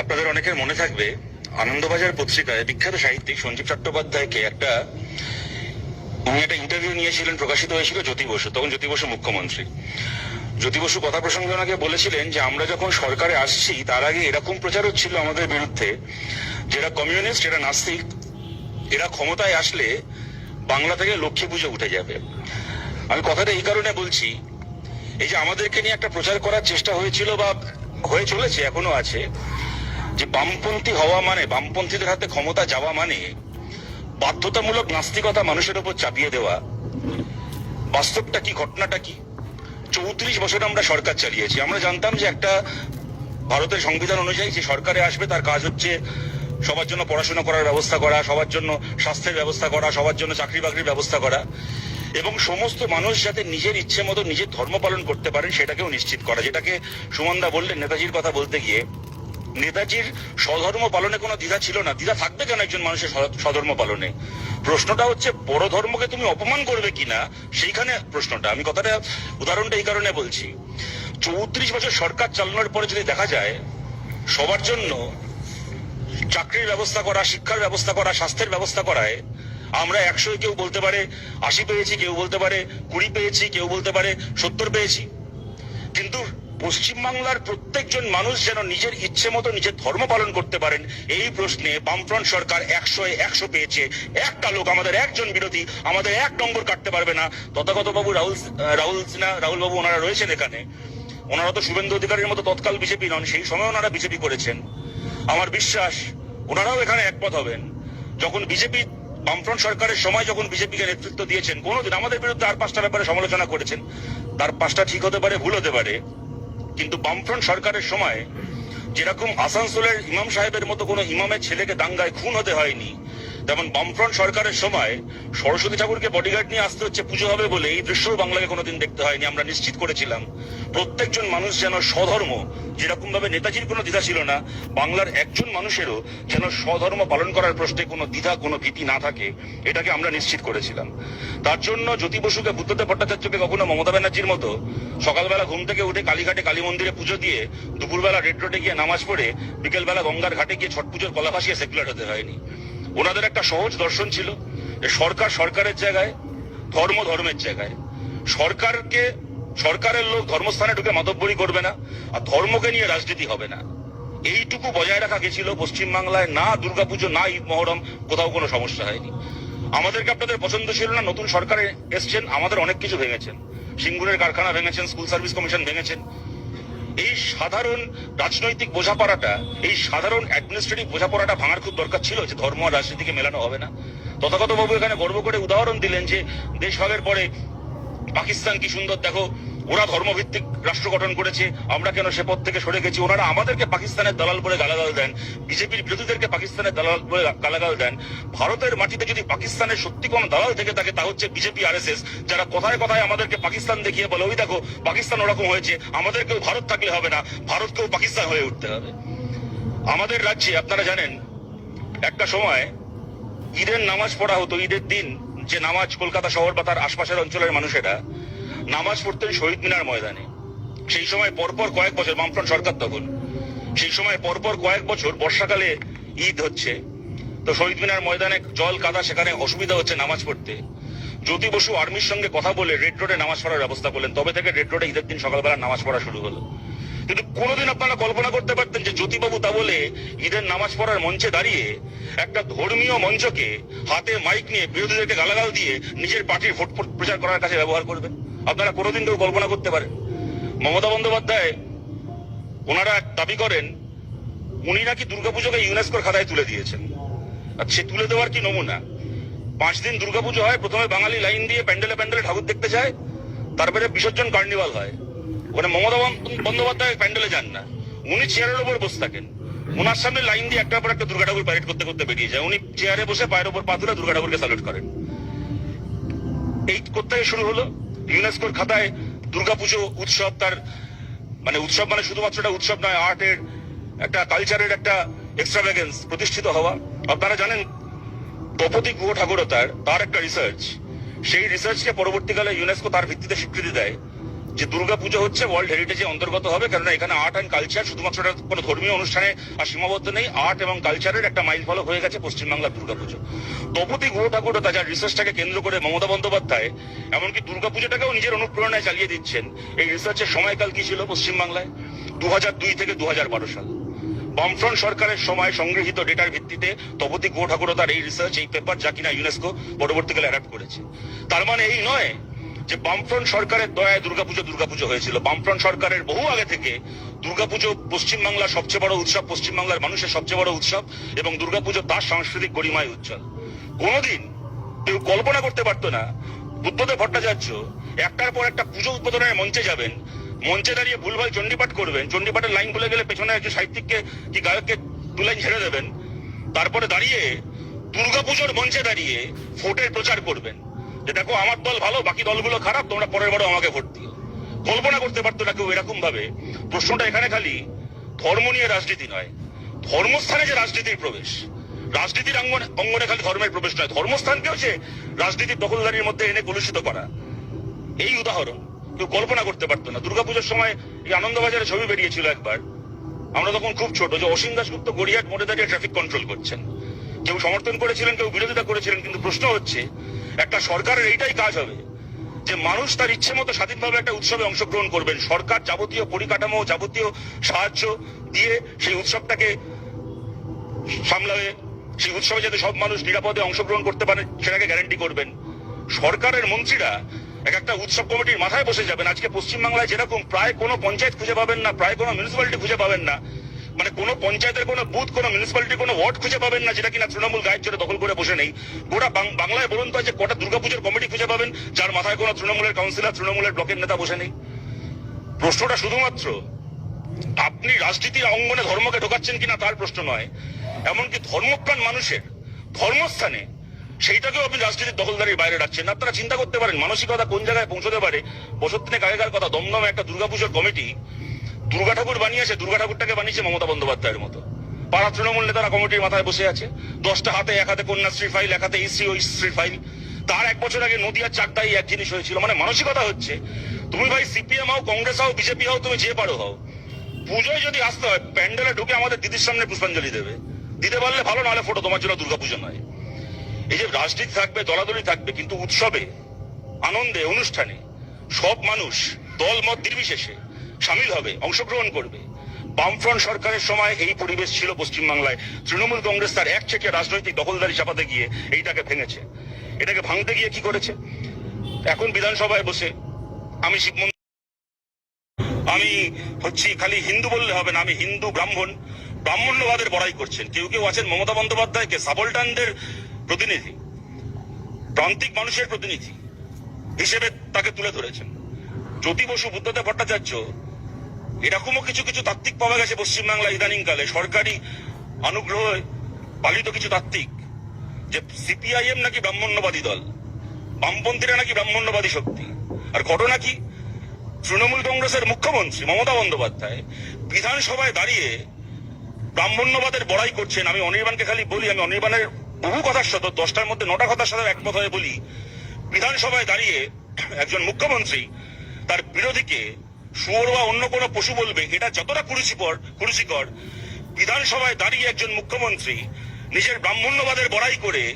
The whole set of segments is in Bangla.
আপনাদের অনেকের মনে থাকবে, আনন্দবাজার পত্রিকায় বিখ্যাত সাহিত্যিক সঞ্জীব চট্টোপাধ্যায়কে একটা উনি একটা ইন্টারভিউ নিয়েছিলেন, প্রকাশিত হয়েছিল জ্যোতি বসু, তখন জ্যোতি বসু মুখ্যমন্ত্রী। জ্যোতি বসু কথা প্রসঙ্গে ওনাকে বলেছিলেন যে, আমরা যখন সরকারে আসছি, তার আগে এরকম প্রচার হচ্ছিল আমাদের বিরুদ্ধে, যেটা কমিউনিস্ট এরা নাস্তিক, এরা ক্ষমতায় আসলে বাংলা থেকে লক্ষ্মী পুজো উঠে যাবে। আমি কথাটা এই কারণে বলছি, এই যে আমাদেরকে নিয়ে একটা প্রচার করার চেষ্টা হয়েছিল বা হয়ে চলেছে, এখনও আছে যে বামপন্থী হওয়া মানে বামপন্থীদের হাতে ক্ষমতা যাওয়া মানে বাধ্যতামূলক নাস্তিকতা মানুষের উপর চাপিয়ে দেওয়া। বাস্তবটা কি, ঘটনাটা কি? চৌত্রিশ বছর আমরা সরকার চালিয়েছি। আমরা জানতাম যে একটা ভারতের সংবিধান অনুযায়ী যে সরকারে আসবে, তার কাজ হচ্ছে সবার জন্য পড়াশোনা করার ব্যবস্থা করা, সবার জন্য স্বাস্থ্যের ব্যবস্থা করা, সবার জন্য চাকরি বাকরির ব্যবস্থা করা এবং সমস্ত মানুষ যাতে নিজের ইচ্ছে মতো নিজের ধর্ম পালন করতে পারেন, সেটাকেও নিশ্চিত করা। যেটাকে সুমনদা বললেন, নেতাজির কথা বলতে গিয়ে নেতাজির স্বধর্ম পালনে কোনো দ্বিধা ছিল না। দ্বিধা থাকবে কেন একজন মানুষের স্ব- স্বধর্ম পালনে? প্রশ্নটা হচ্ছে বড় ধর্মকে তুমি অপমান করবে কিনা? সেইখানে প্রশ্নটা। আমি কথাটা, উদাহরণটা এই কারণে বলছি। চৌত্রিশ বছর সরকার চালানোর পরে যদি দেখা যায়, সবার জন্য চাকরির ব্যবস্থা করা, শিক্ষার ব্যবস্থা করা, স্বাস্থ্যের ব্যবস্থা করায়, আমরা একশো কেউ বলতে পারে, আশি পেয়েছি, কেউ বলতে পারে, কুড়ি পেয়েছি, কেউ বলতে পারে, সত্তর পেয়েছি। কিন্তু পশ্চিমবাংলার প্রত্যেকজন মানুষ যেন নিজের ইচ্ছে মতো নিজের ধর্ম পালন করতে পারেন, এই প্রশ্নে বামফ্রন্ট সরকার একশো একশো পেয়েছে। একটা লোক, আমাদের একজন বিরোধী, আমাদের এক নম্বর কাটতে পারবে না। তথাগত বাবু রাহুল রাহুল সিনহা রাহুল বাবু ওনারা রয়েছেন এখানে। ওনারা তো শুভেন্দু অধিকারীর মতো তৎকাল বিজেপি নন, সেই সময় ওনারা বিজেপি করেছেন। আমার বিশ্বাস, ওনারাও এখানে একমত হবেন। যখন বিজেপি বামফ্রন্ট সরকারের সময় যখন বিজেপিকে নেতৃত্ব দিয়েছেন, কোনোদিন আমাদের বিরুদ্ধে আর পাঁচটা ব্যাপারে সমালোচনা করেছেন। তার পাঁচটা ঠিক হতে পারে, ভুল হতে পারে। কিন্তু বামফ্রন্ট সরকারের সময় যেরকম আসানসোলের ইমাম সাহেবের মতো কোনো ইমামের ছেলেকে দাঙ্গায় খুন হতে হয়নি তেমন বামফ্রন্ট সরকারের সময় সরস্বতী ঠাকুরকে বডিগার্ড নিয়ে আসতে হচ্ছে পুজো হবে বলে এই দৃশ্যও বাংলাকে কোনোদিন দেখতে হয়নি, আমরা নিশ্চিত করেছিলাম। প্রত্যেকজন মানুষ যেন স্বধর্ম যেরকম ভাবে নেতাজির কোনো দ্বিধা ছিল না, বাংলার একজন মানুষেরও যেন স্বধর্ম পালন করার প্রশ্নে কোনো দ্বিধা, কোনো ভীতি না থাকে, এটাকে আমরা নিশ্চিত করেছিলাম। তার জন্য জ্যোতি বসুকে বুদ্ধদেব ভট্টাচার্যকে কখনো মমতা ব্যানার্জির মতো সকালবেলা ঘুম থেকে উঠে কালীঘাটে কালী মন্দিরে পুজো দিয়ে দুপুরবেলা রেড রোডে গিয়ে নামাজ পড়ে, বিকেলবেলা গঙ্গার ঘাটে গিয়ে ছট পুজোর কলা ভাসিয়ে সেকুলার হতে হয়নি। ওনাদের একটা সহজ দর্শন ছিল যে সরকার সরকারের জায়গায়, ধর্ম ধর্মের জায়গায়। সরকারকে, সরকারের লোক ধর্মস্থানে ঢুকে মাতব্বরি করবে না, আর ধর্মকে নিয়ে রাজনীতি হবে না। এইটুকু বজায় রাখা গেছিল পশ্চিমবাংলায়, না দুর্গাপুজো, না ঈদ মহরম, কোথাও কোনো সমস্যা হয়নি। আমাদেরকে আপনাদের পছন্দ ছিল না, নতুন সরকারে এসছেন, আমাদের অনেক কিছু ভেঙেছেন। সিঙ্গুরের কারখানা ভেঙেছেন, স্কুল সার্ভিস কমিশন ভেঙেছেন এই সাধারণ রাজনৈতিক বোঝাপড়াটা, এই সাধারণ অ্যাডমিনিস্ট্রেটিভ বোঝাপড়াটা ভাঙার খুব দরকার ছিল যে ধর্ম আর রাজনীতিকে মেলানো হবে না। তথাগত বাবু এখানে গর্ব করে উদাহরণ দিলেন যে দেশভাগের পরে পাকিস্তান কি সুন্দর, দেখো ওরা ধর্মভিত্তিক রাষ্ট্র গঠন করেছে, আমরা কেন সে পথ থেকে সরে গেছি? ওনারা আমাদেরকে পাকিস্তানের দালাল বলে গালাগাল দেন, বিজেপির বিরোধীদেরকে পাকিস্তানের দালাল বলে গালাগাল দেন। ভারতের মাটিতে যদি পাকিস্তানের সত্যি কোনো দালাল থেকে থাকে, তা হচ্ছে বিজেপি আর যারা কথায় কথায় আমাদেরকে পাকিস্তান দেখিয়ে বলে, ওই দেখো, পাকিস্তান ওরকম হয়েছে, আমাদেরকেও ভারত থাকলে হবে না, ভারতকেও পাকিস্তান হয়ে উঠতে হবে। আমাদের রাজ্যে, আপনারা জানেন, একটা সময় ঈদের নামাজ পড়া হতো, ঈদের দিন যে নামাজ কলকাতা শহর বা তার আশপাশের অঞ্চলের মানুষেরা নামাজ পড়তেন শহীদ মিনার ময়দানে। সেই সময় পরপর কয়েক বছর বামফ্রন্ট সরকার তখন। সেই সময় পরপর কয়েক বছর বর্ষাকালে ঈদ হচ্ছে। তো শহীদ মিনার ময়দানে জল কাদা, সেখানে অসুবিধা হচ্ছে নামাজ পড়তে। জ্যোতি বসু আর্মির সঙ্গে কথা বলে রেড রোডে নামাজ পড়ার ব্যবস্থা করলেন। তবে থেকে রেড রোডে ঈদের দিন সকালবেলা নামাজ পড়া শুরু হলো। কিন্তু কোনোদিন আপনারা কল্পনা করতে পারতেন যে জ্যোতিবাবু তা বলে ঈদের নামাজ পড়ার মঞ্চে দাঁড়িয়ে একটা ধর্মীয় মঞ্চকে হাতে মাইক নিয়ে বিরোধীদেরকে গালাগাল দিয়ে নিজের পার্টির ভোট প্রচার করার কাছে ব্যবহার করবেন। আপনারা কোনোদিন কেউ কল্পনা করতে পারেন। মমতা বন্দ্যোপাধ্যায় ওনারা দাবি করেন, উনি নাকি দুর্গাপুজোকে ইউনেস্কোর খাতায় তুলে দিয়েছেন। আর সে তুলে দেওয়ার কি নমুনা? পাঁচ দিন দুর্গাপুজো হয়, প্রথমে বাঙালি লাইন দিয়ে প্যান্ডেলে প্যান্ডেলে ঠাকুর দেখতে যায়, তারপরে বিসর্জন কার্নিভাল হয়। ওখানে মমতা বন্দ- বন্দ্যোপাধ্যায় প্যান্ডেলে যান না। উনি চেয়ারের উপর বসে থাকেন। ওনার সামনে লাইন দিয়ে একটার পর একটা দুর্গা ঠাকুর প্যারেড করতে করতে বেরিয়ে যায়। উনি চেয়ারে বসে পায়ের উপর পা তুলে দুর্গা ঠাকুরকে স্যালুট করেন। এই কোথায় শুরু হলো? ইউনেস্কোর খাতায় দুর্গাপুজো উৎসব তার মানে উৎসব মানে শুধুমাত্র একটা উৎসব নয়, আর্টের একটা কালচারের একটা এক্সট্রাভ্যাগেন্স প্রতিষ্ঠিত হওয়া। আপনারা জানেন তপতি গুহ ঠাকুরতার তার একটা রিসার্চ সেই রিসার্চকে পরবর্তীকালে ইউনেস্কো তার ভিত্তিতে স্বীকৃতি দেয়। যে দুর্গাপুজো হচ্ছে ওয়ার্ল্ড হেরিটেজে অন্তর্গত হবে কারণ এখানে আর্ট অ্যান্ড কালচার শুধুমাত্র এটা কোনো ধর্মীয় অনুষ্ঠানে আর সীমাবদ্ধ নেই। আর্ট এবং কালচারের একটা মাইল ফলো হয়ে গেছে পশ্চিমবাংলার দুর্গাপুজো। তপতি গুরু ঠাকুর ও তার রিসার্চটাকে কেন্দ্র করে মমতা বন্দ্যোপাধ্যায় এমনকি দুর্গাপুজোটাকেও নিজের অনুপ্রেরণায় চালিয়ে দিচ্ছেন। এই রিসার্চের সময়কাল কি ছিল পশ্চিমবাংলায়? দু হাজার দুই থেকে দু হাজার বারো সাল। বামফ্রন্ট সরকারের সময় সংগৃহীত ডেটার ভিত্তিতে তপতি গুহ ঠাকুর তার এই রিসার্চ এই পেপার যা কিনা ইউনেস্কো পরবর্তীকালে অ্যাডাপ্ট করেছে। তার মানে এই নয় যে বামফ্রন্ট সরকারের দয়ায় দুর্গাপুজো দুর্গাপুজো হয়েছিল। বামফ্রন্ট সরকারের বহু আগে থেকে দুর্গাপুজো পশ্চিমবাংলার সবচেয়ে বড় উৎসব, পশ্চিমবাংলার মানুষের সবচেয়ে বড় উৎসব এবং দুর্গাপুজো তার সাংস্কৃতিক গরিমায় উজ্জ্বল। কোনোদিন কেউ কল্পনা করতে পারতো না, বুদ্ধদেব ভট্টাচার্য একটার পর একটা পুজো উদ্বোধনের মঞ্চে যাবেন, মঞ্চে দাঁড়িয়ে ভুলভাল চণ্ডীপাঠ করবেন, চণ্ডীপাঠের লাইন ভুলে গেলে পেছনে একজন সাহিত্যিককে কি গায়ককে দু লাইন ছেড়ে দেবেন, তারপরে দাঁড়িয়ে দুর্গাপুজোর মঞ্চে দাঁড়িয়ে ভোটের প্রচার করবেন। যে দেখো, আমার দল ভালো, বাকি দলগুলো খারাপ, তোমরা পরের বারও আমাকে ভোট দিও। কল্পনা করতে পারতো না কেউ এরকম ভাবে প্রশ্নটা এখানে খালি, ধর্ম নিয়ে রাজনীতি নয়। ধর্মস্থানে যে রাজনীতির প্রবেশ, রাজনীতির অঙ্গনে খালি ধর্মের প্রবেশ নয়। ধর্মস্থানকেও যে রাজনীতির দখলদারির মধ্যে এনে কলুষিত করা, এই উদাহরণ কেউ কল্পনা করতে পারতো না। দুর্গাপুজোর সময় এই আনন্দবাজারে ছবি বেরিয়েছিল একবার। আমরা তখন খুব ছোট, যে অসীম দাসগুপ্ত গড়িয়াট মোটে দাঁড়িয়ে ট্রাফিক কন্ট্রোল করছেন। কেউ সমর্থন করেছিলেন, কেউ বিরোধিতা করেছিলেন, কিন্তু প্রশ্ন হচ্ছে একটা সরকারের এইটাই কাজ হবে। যে মানুষ তার ইচ্ছে মতো স্বাধীনভাবে একটা উৎসবে অংশগ্রহণ করবেন। সরকার যাবতীয় পরিকাঠামো, যাবতীয় সাহায্য দিয়ে সেই উৎসবটাকে সামলাবে। সেই উৎসবে যাতে সব মানুষ নিরাপদে অংশগ্রহণ করতে পারে, সেটাকে গ্যারান্টি করবেন। সরকারের মন্ত্রীরা এক একটা উৎসব কমিটির মাথায় বসে যাবেন। আজকে পশ্চিমবাংলায় যেরকম প্রায় কোনো পঞ্চায়েত খুঁজে পাবেন না, প্রায় কোনো মিউনিসিপ্যালিটি খুঁজে পাবেন না। মানে কোনো পঞ্চায়েতের কোনো বুথ, কোনো মিউনিসিপ্যালিটি কোনো ওয়ার্ড খুঁজে পাবেন না, যেটা কিনা তৃণমূল গায়ের জোরে দখল করে বসে নেই। গোটা বাংলায় বলুন তো যে কটা দুর্গাপুজোর কমিটি খুঁজে পাবেন, যার মাথায় কোনো তৃণমূলের কাউন্সিলর তৃণমূলের ব্লকের নেতা বসে নেই। প্রশ্নটা শুধুমাত্র, আপনি রাজনীতির অঙ্গনে ধর্মকে ঢোকাচ্ছেন কিনা তার প্রশ্ন নয়। এমনকি ধর্মপ্রাণ মানুষের ধর্মস্থানে সেইটাকেও আপনি রাজনীতির দখলদারির বাইরে রাখছেন। আপনারা চিন্তা করতে পারেন, মানসিকতা কোন জায়গায় পৌঁছতে পারে? বছর তিনেক আগেকার কথা, দমদমে একটা দুর্গাপুজোর কমিটি দুর্গা ঠাকুর বানিয়েছে, দুর্গা ঠাকুরটাকে বানিয়েছে মমতা বন্দ্যোপাধ্যায়ের মতো। পাড়া তৃণমূল নেতারা কমিটির মাথায় বসে আছে। দশটা হাতে, এক হাতে কন্যাশ্রী ফাইল এক হাতে ইসি ও ইস্ত্রী ফাইল তার এক বছর আগে নদিয়ার চারটাই এক জিনিস হয়েছিল। মানে মানসিকতা হচ্ছে, তুমি ভাই সিপিএম হও কংগ্রেস হও বিজেপি হও, তুমি যে পারো হও। পুজোয় যদি আসতে হয়, প্যান্ডেলে ঢুকে আমাদের দিদির সামনে পুষ্পাঞ্জলি দেবে। দিতে পারলে ভালো, নাহলে ফটো, তোমার জন্য দুর্গাপুজো নয়। এই যে রাজনীতি থাকবে, দলাদলি থাকবে, কিন্তু উৎসবে, আনন্দে, অনুষ্ঠানে সব মানুষ দল মত নির্বিশেষে সামিল হবে, অংশগ্রহণ করবে। বামফ্রন্ট সরকারের সময় এই পরিবেশ ছিল পশ্চিমবাংলায়। তৃণমূল কংগ্রেস তার এক চেকে রাজনৈতিক দখলদারি চাপাতে গিয়ে এইটাকে ভেঙেছে। এটাকে ভাঙতে গিয়ে কি করেছে? এখন বিধানসভায় বসে আমি শিব আমি হচ্ছি খালি হিন্দু বললে হবে না, আমি হিন্দু ব্রাহ্মণ। ব্রাহ্মণ্যবাদের বড়াই করছেন। কেউ কেউ আছেন মমতা বন্দ্যোপাধ্যায়কে সাবলটানদের প্রতিনিধি, প্রান্তিক মানুষের প্রতিনিধি হিসেবে তাকে তুলে ধরেছেন। জ্যোতি বসু, বুদ্ধদেব ভট্টাচার্য, এরকমও কিছু কিছু তাত্ত্বিক পাওয়া গেছে পশ্চিমবাংলা ইদানিংকালে। সরকারি অনুগ্রহ পালিত কিছু তাত্ত্বিক, যে সিপিআইএম নাকি ব্রাহ্মণ্যবাদী দল, বামপন্থীরা নাকি ব্রাহ্মণ্যবাদী শক্তি। আর ঘটনা কি? তৃণমূল কংগ্রেসের মুখ্যমন্ত্রী মমতা বন্দ্যোপাধ্যায় বিধানসভায় দাঁড়িয়ে ব্রাহ্মণ্যবাদের বড়াই করছেন। আমি অনির্বাণকে খালি বলি, আমি অনির্বাণের বহু কথার সাথে, দশটার মধ্যে নটা কথার সাথে একমত হয়ে বলি। বিধানসভায় দাঁড়িয়ে একজন মুখ্যমন্ত্রী তার বিরোধীকে শুয়োর বা অন্য কোনো পশু বলবে, এটা যতটা কুরুচিকর কুরুচিকর, বিধানসভায় দাঁড়িয়ে একজন মুখ্যমন্ত্রী নিজের ব্রাহ্মণ্যবাদের বড়াই করে,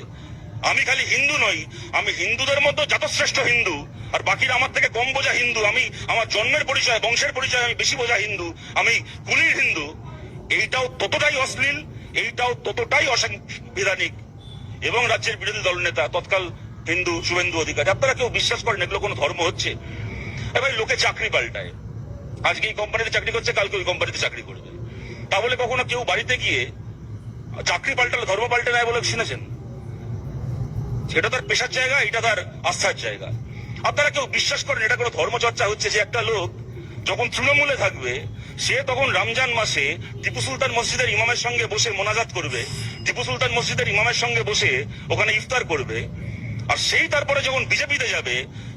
আমি খালি হিন্দু নই, আমি হিন্দুদের মধ্যে জাতশ্রেষ্ঠ হিন্দু, আর বাকিরা আমার থেকে কম বোঝা হিন্দু, আমি আমার জন্মের পরিচয়, বংশের পরিচয় আমি বেশি বোঝা হিন্দু, আমি কুলির হিন্দু, এইটাও ততটাই অশ্লীল, এইটাও ততটাই অসাংবিধানিক। এবং রাজ্যের বিরোধী দলনেতা তৎকাল হিন্দু শুভেন্দু অধিকারী, আপনারা কেউ বিশ্বাস করেন এগুলো কোনো ধর্ম হচ্ছে? এবার লোকে চাকরি পাল্টায়। আজকে এই কোম্পানিতে চাকরি করছে, কালকে ওই কোম্পানিতে চাকরি করবে। তা বলে কখনো কেউ বাড়িতে গিয়ে চাকরি পাল্টালে, ধর্ম পাল্টে নেয় বলে শুনেছেন? সেটা তার পেশার জায়গা, এটা তার আস্থার জায়গা। আপনারা কেউ বিশ্বাস করেন, এটা কোনো ধর্মচর্চা হচ্ছে যে একটা লোক যখন তৃণমূলে থাকবে, সে তখন রমজান মাসে টিপু সুলতান মসজিদের ইমামের সঙ্গে বসে মোনাজাত করবে, টিপু সুলতান মসজিদের ইমামের সঙ্গে বসে ওখানে ইফতার করবে, আর সেই তারপরে যখন বিজেপিতে যাবে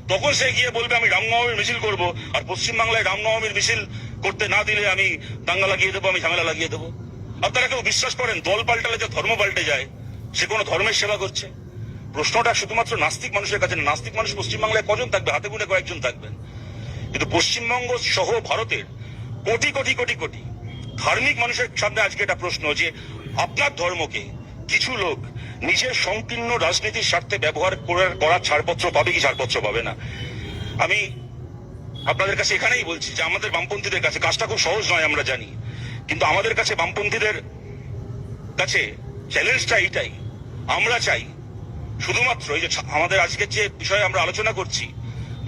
তখন সে গিয়ে বলবে, আমি রামনবমীর মিছিল করব। আর পশ্চিমবাংলায় রামনবমীর মিছিল করতে না দিলে আমি দাঙ্গা লাগিয়ে দেবো, আমি ঝামেলা লাগিয়ে দেবো। আপনারা কেউ বিশ্বাস করেন, দল পাল্টালে যে ধর্ম পাল্টে যায়, সে কোনো ধর্মের সেবা করছে। প্রশ্নটা শুধুমাত্র নাস্তিক মানুষের কাছে নাস্তিক মানুষ পশ্চিমবাংলায় কজন থাকবে? হাতে গুনে কয়েকজন থাকবেন। কিন্তু পশ্চিমবঙ্গ সহ ভারতের কোটি কোটি কোটি কোটি ধার্মিক মানুষের সামনে আজকে এটা প্রশ্ন যে, আপনার ধর্মকে কিছু লোক নিজের সংকীর্ণ রাজনীতির স্বার্থে ব্যবহার করার ছাড়পত্র পাবে কি ছাড়পত্র পাবে না? আমি আপনাদের কাছে এখানেই বলছি যে আমাদের বামপন্থীদের কাছে কাজটা খুব সহজ নয়, আমরা জানি। কিন্তু আমাদের কাছে বামপন্থীদের কাছে চ্যালেঞ্জটা এইটাই। আমরা চাই শুধুমাত্র এই যে আমাদের আজকের যে বিষয়ে আমরা আলোচনা করছি,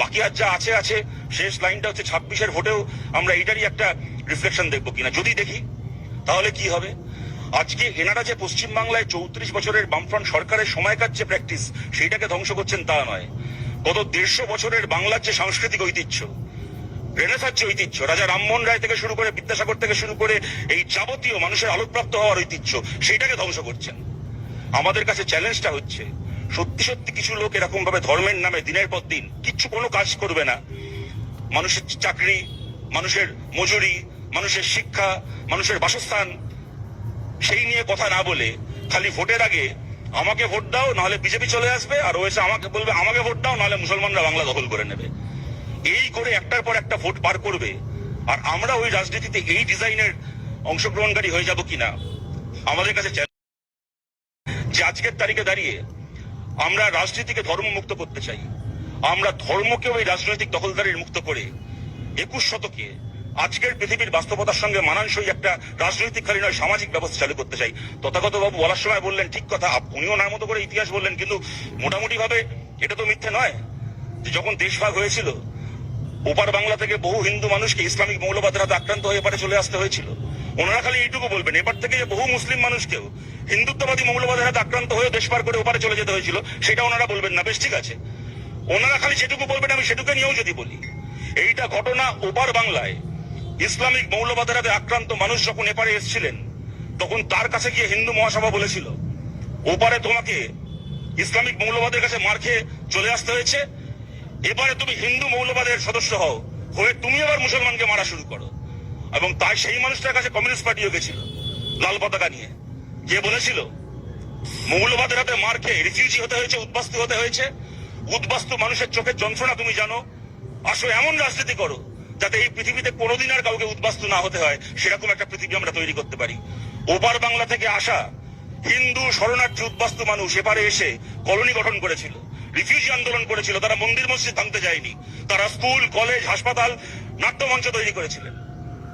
বাকি আর যা আছে আছে, শেষ লাইনটা হচ্ছে ছাব্বিশের ভোটেও আমরা এইটারই একটা রিফ্লেকশন দেখব কিনা। যদি দেখি, তাহলে কি হবে? আজকে এনারা যে পশ্চিমবাংলায় চৌত্রিশ বছরের বামফ্রন্ট সরকারের সময়কার যে প্র্যাকটিস সেইটাকে ধ্বংস করছেন তা নয়। গত দেড়শো বছরের বাংলার যে সাংস্কৃতিক ঐতিহ্য রেনেসার যে ঐতিহ্য, রাজা রামমোহন রায় থেকে শুরু করে বিদ্যাসাগর থেকে শুরু করে এই যাবতীয় মানুষের আলোকপ্রাপ্ত হওয়ার ঐতিহ্য, সেইটাকে ধ্বংস করছেন। আমাদের কাছে চ্যালেঞ্জটা হচ্ছে, সত্যি সত্যি কিছু লোক এরকম ভাবে ধর্মের নামে দিনের পর দিন কিচ্ছু কোনো কাজ করবে না। মানুষের চাকরি, মানুষের মজুরি, মানুষের শিক্ষা, মানুষের বাসস্থান সেই নিয়ে কথা না বলে, খালি ভোটের আগে আমাকে ভোট দাও, নাহলে বিজেপি চলে আসবে, আর ও এসে আমাকে বলবে, আমাকে ভোট দাও, নাহলে মুসলমানরা বাংলা দখল করে নেবে। এই করে একটার পর একটা ভোট পার করবে, আর আমরা ওই রাজনীতিতে এই ডিজাইনের অংশগ্রহণকারী হয়ে যাব কিনা, আমাদের কাছে যে আজকের তারিখে দাঁড়িয়ে আমরা রাজনীতিকে ধর্মমুক্ত করতে চাই। আমরা ধর্মকে ওই রাজনৈতিক দখলদারির মুক্ত করে একুশ শতকে আজকের পৃথিবীর বাস্তবতার সঙ্গে মানানসই একটা রাজনৈতিক খালি নয়, সামাজিক ব্যবস্থা চালু করতে চাই। তথাগত বাবু বলার সময় বললেন, ঠিক কথা উনিও ওনার মতো করে ইতিহাস বললেন, কিন্তু মোটামুটি ভাবে এটা তো মিথ্যে নয় যখন দেশভাগ হয়েছিল, ওপার বাংলা থেকে বহু হিন্দু মানুষকে ইসলামিক মৌলবাদের হাতে আক্রান্ত হয়ে এপারে চলে আসতে হয়েছিল। ওনারা খালি এইটুকু বলবেন এবার থেকে যে বহু মুসলিম মানুষকেও হিন্দুত্ববাদী মৌলবাদের হাতে আক্রান্ত হয়ে দেশ পার করে ওপারে চলে যেতে হয়েছিল, সেটা ওনারা বলবেন না, বেশ ঠিক আছে। ওনারা খালি যেটুকু বলবেন, আমি সেটুকু নিয়েও যদি বলি, এইটা ঘটনা ওপার বাংলায় ইসলামিক মৌলবাদের হাতে আক্রান্ত মানুষ যখন এপারে এসেছিলেন, তখন তার কাছে গিয়ে হিন্দু মহাসভা বলেছিল, ওপারে তোমাকে ইসলামিক মৌলবাদের কাছে মার খেয়ে চলে আসতে হয়েছে। এবারে তুমি হিন্দু মৌলবাদের সদস্য হও, হয়ে তুমি আবার মুসলমানকে মারা শুরু করো। এবং তাই সেই মানুষটার কাছে কমিউনিস্ট পার্টিও গেছিল, লাল পতাকা নিয়ে। যে বলেছিল মৌলবাদের হাতে মার খেয়ে রিফিউজি হতে হয়েছে, উদ্বাস্তু হতে হয়েছে। উদ্বাস্তু মানুষের চোখের যন্ত্রণা তুমি জানো। আসো এমন রাজনীতি করো যাতে এই পৃথিবীতে কোনোদিন আর কাউকে উদ্বাস্তু না হতে হয়, সেরকম একটা পৃথিবী আমরা তৈরি করতে পারি। ওপার বাংলা থেকে আসা হিন্দু শরণার্থী উদ্বাস্তু মানুষ এপারে এসে কলোনি গঠন করেছিল, রিফিউজি আন্দোলন করেছিল, তারা মন্দির মসজিদ ভাঙতে যায়নি, তারা স্কুল, কলেজ, হাসপাতাল, নাট্যমঞ্চ তৈরি করেছিলেন।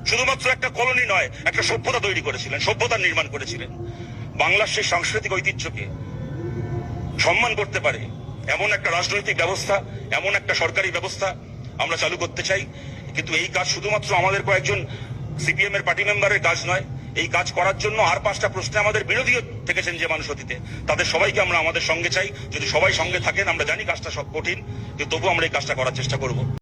শুধুমাত্র একটা কলোনি নয়, একটা সভ্যতা তৈরি করেছিলেন সভ্যতার নির্মাণ করেছিলেন। বাংলার সেই সাংস্কৃতিক ঐতিহ্যকে সম্মান করতে পারে এমন একটা রাজনৈতিক ব্যবস্থা, এমন একটা সরকারি ব্যবস্থা আমরা চালু করতে চাই। কিন্তু এই কাজ শুধুমাত্র আমাদের কয়েকজন সিপিএম এর পার্টি মেম্বারের কাজ নয়, এই কাজ করার জন্য আর পাঁচটা প্রশ্নে আমাদের বিরোধীও থেকেছেন যে মানুষ অতীতে। তাদের সবাইকে আমরা আমাদের সঙ্গে চাই। যদি সবাই সঙ্গে থাকেন, আমরা জানি কাজটা সব কঠিন তবু আমরা এই কাজটা করার চেষ্টা করব।